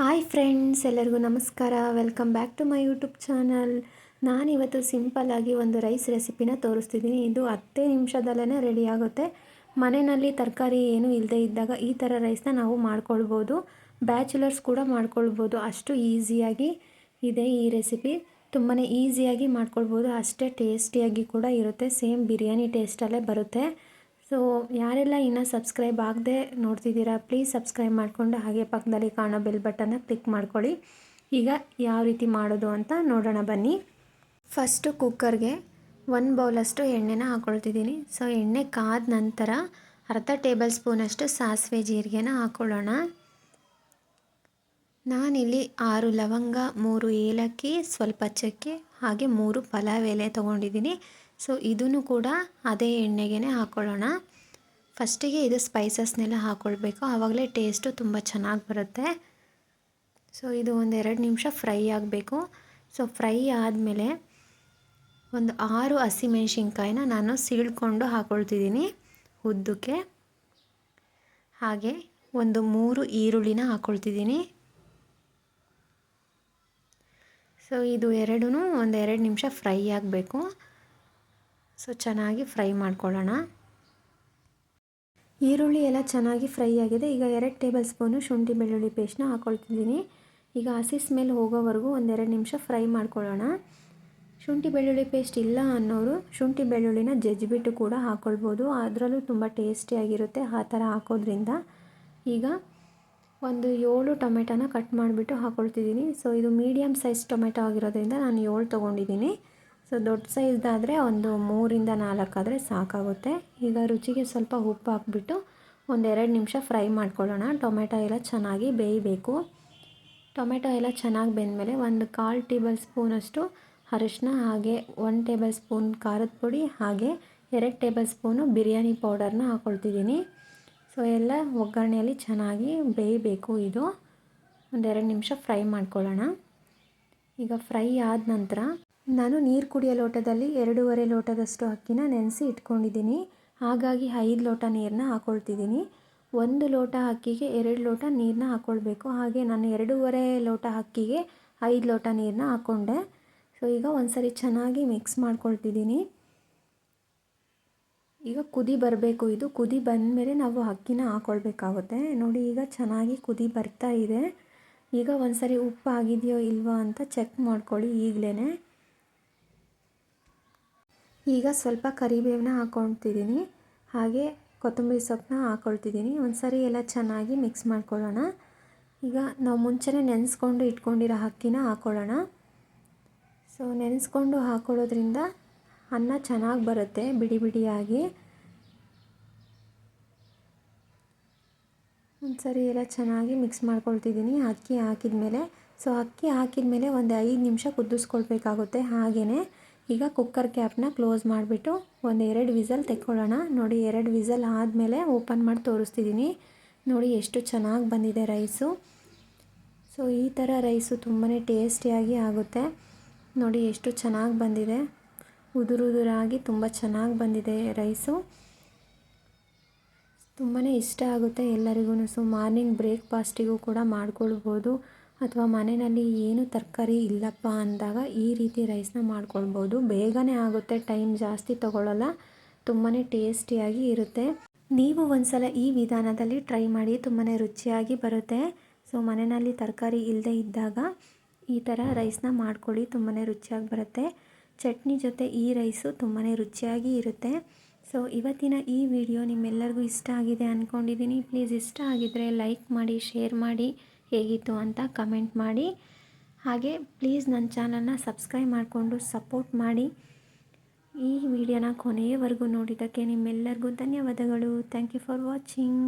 Hi friends, ಎಲ್ಲರಿಗೂ ನಮಸ್ಕಾರ. Welcome back to my YouTube channel. ನಾನಿವತ್ತು ಸಿಂಪಲ್ಲಾಗಿ ಒಂದು ರೈಸ್ ರೆಸಿಪಿನ ತೋರಿಸ್ತಿದ್ದೀನಿ. ಇದು ಹತ್ತೇ ನಿಮಿಷದಲ್ಲೇ ರೆಡಿ ಆಗುತ್ತೆ. ಮನೆಯಲ್ಲಿ ತರಕಾರಿ ಏನೂ ಇಲ್ಲದೆ ಇದ್ದಾಗ ಈ ಥರ ರೈಸ್ನ ನಾವು ಮಾಡ್ಕೊಳ್ಬೋದು. ಬ್ಯಾಚುಲರ್ಸ್ ಕೂಡ ಮಾಡ್ಕೊಳ್ಬೋದು. ಅಷ್ಟು ಈಸಿಯಾಗಿ ಇದೆ ಈ ರೆಸಿಪಿ. ತುಂಬಾ ಈಸಿಯಾಗಿ ಮಾಡ್ಕೊಳ್ಬೋದು. ಅಷ್ಟೇ ಟೇಸ್ಟಿಯಾಗಿ ಕೂಡ ಇರುತ್ತೆ. ಸೇಮ್ ಬಿರಿಯಾನಿ ಟೇಸ್ಟಲ್ಲೇ ಬರುತ್ತೆ. ಸೊ ಯಾರೆಲ್ಲ ಇನ್ನೂ ಸಬ್ಸ್ಕ್ರೈಬ್ ಆಗದೆ ನೋಡ್ತಿದ್ದೀರಾ ಪ್ಲೀಸ್ ಸಬ್ಸ್ಕ್ರೈಬ್ ಮಾಡಿಕೊಂಡು ಹಾಗೆ ಪಕ್ಕದಲ್ಲಿ ಕಾಣೋ ಬೆಲ್ ಬಟನ್ನ ಕ್ಲಿಕ್ ಮಾಡ್ಕೊಳ್ಳಿ. ಈಗ ಯಾವ ರೀತಿ ಮಾಡೋದು ಅಂತ ನೋಡೋಣ ಬನ್ನಿ. ಫಸ್ಟು ಕುಕ್ಕರ್ಗೆ ಒಂದು ಬೌಲಷ್ಟು ಎಣ್ಣೆನ ಹಾಕ್ಕೊಳ್ತಿದ್ದೀನಿ ಸೊ ಎಣ್ಣೆ ಕಾದ ನಂತರ ಅರ್ಧ ಟೇಬಲ್ ಸ್ಪೂನಷ್ಟು ಸಾಸಿವೆ ಜೀರಿಗೆನ ಹಾಕ್ಕೊಳ್ಳೋಣ ನಾನಿಲ್ಲಿ ಆರು ಲವಂಗ, ಮೂರು ಏಲಕ್ಕಿ, ಸ್ವಲ್ಪ ಚಕ್ಕೆ, ಹಾಗೆ ಮೂರು ಪಲಾವ್ ಎಲೆ ತೊಗೊಂಡಿದ್ದೀನಿ. ಸೊ ಇದನ್ನು ಕೂಡ ಅದೇ ಎಣ್ಣೆಗೆ ಹಾಕ್ಕೊಳ್ಳೋಣ ಫಸ್ಟಿಗೆ ಇದು ಸ್ಪೈಸಸ್ನೆಲ್ಲ ಹಾಕ್ಕೊಳ್ಬೇಕು ಆವಾಗಲೇ ಟೇಸ್ಟು ತುಂಬ ಚೆನ್ನಾಗಿ ಬರುತ್ತೆ. ಸೊ ಇದು ಒಂದು ಎರಡು ನಿಮಿಷ ಫ್ರೈ ಆಗಬೇಕು. ಸೊ ಫ್ರೈ ಆದಮೇಲೆ ಒಂದು ಆರು ಹಸಿಮೆಣ್ಸಿನ್ಕಾಯಿನ ನಾನು ಸೀಳ್ಕೊಂಡು ಹಾಕ್ಕೊಳ್ತಿದ್ದೀನಿ ಉದ್ದಕ್ಕೆ. ಹಾಗೆ ಒಂದು ಮೂರು ಈರುಳ್ಳಿನ ಹಾಕ್ಕೊಳ್ತಿದ್ದೀನಿ ಸೊ ಇದು ಎರಡೂ ಒಂದು ಎರಡು ನಿಮಿಷ ಫ್ರೈ ಆಗಬೇಕು. ಸೊ ಚೆನ್ನಾಗಿ ಫ್ರೈ ಮಾಡ್ಕೊಳ್ಳೋಣ. ಈರುಳ್ಳಿ ಎಲ್ಲ ಚೆನ್ನಾಗಿ ಫ್ರೈ ಆಗಿದೆ. ಈಗ ಎರಡು ಟೇಬಲ್ ಸ್ಪೂನು ಶುಂಠಿ ಬೆಳ್ಳುಳ್ಳಿ ಪೇಸ್ಟ್ನ ಹಾಕ್ಕೊಳ್ತಿದ್ದೀನಿ ಈಗ ಹಸಿ ಸ್ಮೆಲ್ ಹೋಗೋವರೆಗೂ ಒಂದೆರಡು ನಿಮಿಷ ಫ್ರೈ ಮಾಡ್ಕೊಳ್ಳೋಣ. ಶುಂಠಿ ಬೆಳ್ಳುಳ್ಳಿ ಪೇಸ್ಟ್ ಇಲ್ಲ ಅನ್ನೋರು ಶುಂಠಿ ಬೆಳ್ಳುಳ್ಳಿನ ಜಜ್ಜಿಬಿಟ್ಟು ಕೂಡ ಹಾಕ್ಕೊಳ್ಬೋದು ಅದರಲ್ಲೂ ತುಂಬ ಟೇಸ್ಟಿಯಾಗಿರುತ್ತೆ ಆ ಥರ ಹಾಕೋದ್ರಿಂದ. ಈಗ ಒಂದು ಏಳು ಟೊಮೆಟೊನ ಕಟ್ ಮಾಡಿಬಿಟ್ಟು ಹಾಕ್ಕೊಳ್ತಿದ್ದೀನಿ ಸೊ ಇದು ಮೀಡಿಯಮ್ ಸೈಜ್ ಟೊಮೆಟೊ ಆಗಿರೋದ್ರಿಂದ ನಾನು ಏಳು ತೊಗೊಂಡಿದ್ದೀನಿ. ಸೊ ದೊಡ್ಡ ಸೈಜ್ದಾದರೆ ಒಂದು ಮೂರಿಂದ ನಾಲ್ಕಾದರೆ ಸಾಕಾಗುತ್ತೆ. ಈಗ ರುಚಿಗೆ ಸ್ವಲ್ಪ ಉಪ್ಪು ಹಾಕ್ಬಿಟ್ಟು ಒಂದೆರಡು ನಿಮಿಷ ಫ್ರೈ ಮಾಡ್ಕೊಳ್ಳೋಣ. ಟೊಮೆಟೊ ಎಲ್ಲ ಚೆನ್ನಾಗಿ ಬೇಯಬೇಕು. ಟೊಮೆಟೊ ಎಲ್ಲ ಚೆನ್ನಾಗಿ ಬೆಂದಮೇಲೆ ಒಂದು ಕಾಲು ಟೇಬಲ್ ಸ್ಪೂನಷ್ಟು ಅರಿಶಿನ ಹಾಗೆ ಒನ್ ಟೇಬಲ್ ಸ್ಪೂನ್ ಖಾರದ ಪುಡಿ ಹಾಗೆ ಎರಡು ಟೇಬಲ್ ಸ್ಪೂನು ಬಿರಿಯಾನಿ ಪೌಡರ್ನ ಹಾಕ್ಕೊಳ್ತಿದ್ದೀನಿ ಸೊ ಎಲ್ಲ ಒಗ್ಗರಣೆಯಲ್ಲಿ ಚೆನ್ನಾಗಿ ಬೇಯಬೇಕು ಇದು. ಒಂದೆರಡು ನಿಮಿಷ ಫ್ರೈ ಮಾಡ್ಕೊಳ್ಳೋಣ. ಈಗ ಫ್ರೈ ಆದ ನಂತರ ನಾನು ನೀರು ಕುಡಿಯೋ ಲೋಟದಲ್ಲಿ ಎರಡೂವರೆ ಲೋಟದಷ್ಟು ಅಕ್ಕಿನ ನೆನೆಸಿ ಇಟ್ಕೊಂಡಿದ್ದೀನಿ. ಹಾಗಾಗಿ ಐದು ಲೋಟ ನೀರನ್ನ ಹಾಕ್ಕೊಳ್ತಿದ್ದೀನಿ ಒಂದು ಲೋಟ ಅಕ್ಕಿಗೆ ಎರಡು ಲೋಟ ನೀರನ್ನ ಹಾಕ್ಕೊಳ್ಬೇಕು ಹಾಗೆ ನಾನು ಎರಡೂವರೆ ಲೋಟ ಅಕ್ಕಿಗೆ ಐದು ಲೋಟ ನೀರನ್ನ ಹಾಕ್ಕೊಂಡೆ ಸೊ ಈಗ ಒಂದ್ಸರಿ ಚೆನ್ನಾಗಿ ಮಿಕ್ಸ್ ಮಾಡ್ಕೊಳ್ತಿದ್ದೀನಿ. ಈಗ ಕುದಿ ಬರಬೇಕು ಇದು. ಕುದಿ ಬಂದಮೇಲೆ ನಾವು ಅಕ್ಕಿನ ಹಾಕ್ಕೊಳ್ಬೇಕಾಗುತ್ತೆ ನೋಡಿ, ಈಗ ಚೆನ್ನಾಗಿ ಕುದಿ ಬರ್ತಾ ಇದೆ. ಈಗ ಒಂದ್ಸರಿ ಉಪ್ಪು ಆಗಿದೆಯೋ ಇಲ್ವೋ ಅಂತ ಚೆಕ್ ಮಾಡ್ಕೊಳ್ಳಿ ಈಗಲೇ ಈಗ ಸ್ವಲ್ಪ ಕರಿಬೇವನ್ನ ಹಾಕ್ಕೊಳ್ತಿದ್ದೀನಿ ಹಾಗೆ ಕೊತ್ತಂಬರಿ ಸೊಪ್ಪನ್ನ ಹಾಕ್ಕೊಳ್ತಿದ್ದೀನಿ ಒಂದು ಸರಿ ಎಲ್ಲ ಚೆನ್ನಾಗಿ ಮಿಕ್ಸ್ ಮಾಡ್ಕೊಳ್ಳೋಣ. ಈಗ ನಾವು ಮುಂಚೆನೇ ನೆನೆಸ್ಕೊಂಡು ಇಟ್ಕೊಂಡಿರೋ ಅಕ್ಕಿನ ಹಾಕ್ಕೊಳ್ಳೋಣ ಸೊ ನೆನೆಸ್ಕೊಂಡು ಹಾಕ್ಕೊಳ್ಳೋದ್ರಿಂದ ಅನ್ನ ಚೆನ್ನಾಗಿ ಬರುತ್ತೆ, ಬಿಡಿ ಬಿಡಿಯಾಗಿ. ಒಂದು ಸರಿ ಎಲ್ಲ ಚೆನ್ನಾಗಿ ಮಿಕ್ಸ್ ಮಾಡ್ಕೊಳ್ತಿದ್ದೀನಿ ಅಕ್ಕಿ ಹಾಕಿದ ಮೇಲೆ ಸೊ ಅಕ್ಕಿ ಹಾಕಿದ ಮೇಲೆ ಒಂದು ಐದು ನಿಮಿಷ ಕುದಿಸ್ಕೊಳ್ಬೇಕಾಗುತ್ತೆ ಹಾಗೆಯೇ ಈಗ ಕುಕ್ಕರ್ ಕ್ಯಾಪ್ನ ಕ್ಲೋಸ್ ಮಾಡಿಬಿಟ್ಟು ಒಂದು ಎರಡು ವಿಸಲ್ ತೆಕ್ಕೊಳ್ಳೋಣ. ನೋಡಿ, ಎರಡು ವಿಸಲ್ ಆದಮೇಲೆ ಓಪನ್ ಮಾಡಿ ತೋರಿಸ್ತಿದ್ದೀನಿ ನೋಡಿ, ಎಷ್ಟು ಚೆನ್ನಾಗಿ ಬಂದಿದೆ ರೈಸು ಸೊ ಈ ಥರ ರೈಸು ತುಂಬಾ ಟೇಸ್ಟಿಯಾಗಿ ಆಗುತ್ತೆ. ನೋಡಿ, ಎಷ್ಟು ಚೆನ್ನಾಗಿ ಬಂದಿದೆ. ಉದುರುದುರಾಗಿ ತುಂಬ ಚೆನ್ನಾಗಿ ಬಂದಿದೆ ರೈಸು ತುಂಬಾ ಇಷ್ಟ ಆಗುತ್ತೆ ಎಲ್ಲರಿಗೂ ಸೊ ಮಾರ್ನಿಂಗ್ ಬ್ರೇಕ್ಫಾಸ್ಟಿಗೂ ಕೂಡ ಮಾಡ್ಕೊಳ್ಬೋದು. ಅಥವಾ ಮನೆಯಲ್ಲಿ ಏನು ತರಕಾರಿ ಇಲ್ಲಪ್ಪ ಅಂದಾಗ ಈ ರೀತಿ ರೈಸ್ನ ಮಾಡ್ಕೊಳ್ಬೋದು. ಬೇಗನೆ ಆಗುತ್ತೆ ಟೈಮ್ ಜಾಸ್ತಿ ತೊಗೊಳ್ಳಲ್ಲ ತುಂಬಾ ಟೇಸ್ಟಿಯಾಗಿ ಇರುತ್ತೆ. ನೀವು ಒಂದ್ಸಲ ಈ ವಿಧಾನದಲ್ಲಿ ಟ್ರೈ ಮಾಡಿ ತುಂಬಾ ರುಚಿಯಾಗಿ ಬರುತ್ತೆ. ಸೊ ಮನೆಯಲ್ಲಿ ತರಕಾರಿ ಇಲ್ಲದೆ ಇದ್ದಾಗ ಈ ಥರ ರೈಸ್ನ ಮಾಡ್ಕೊಳ್ಳಿ ತುಂಬಾ ರುಚಿಯಾಗಿ ಬರುತ್ತೆ. ಚಟ್ನಿ ಜೊತೆ ಈ ರೈಸು ತುಂಬಾ ರುಚಿಯಾಗಿ ಇರುತ್ತೆ. ಸೊ ಇವತ್ತಿನ ಈ ವಿಡಿಯೋ ನಿಮ್ಮೆಲ್ಲರಿಗೂ ಇಷ್ಟ ಆಗಿದೆ ಅಂದ್ಕೊಂಡಿದ್ದೀನಿ ಪ್ಲೀಸ್ ಇಷ್ಟ ಆಗಿದ್ದರೆ ಲೈಕ್ ಮಾಡಿ ಶೇರ್ ಮಾಡಿ. ಹೇಗಿತ್ತು ಅಂತ ಕಮೆಂಟ್ ಮಾಡಿ. ಹಾಗೆ ಪ್ಲೀಸ್ ನನ್ನ ಚಾನಲ್ನ ಸಬ್ಸ್ಕ್ರೈಬ್ ಮಾಡಿಕೊಂಡು ಸಪೋರ್ಟ್ ಮಾಡಿ. ಈ ವಿಡಿಯೋನ ಕೊನೆಯವರೆಗೂ ನೋಡಿದ್ದಕ್ಕೆ ನಿಮ್ಮೆಲ್ಲರಿಗೂ ಧನ್ಯವಾದಗಳು. Thank you for watching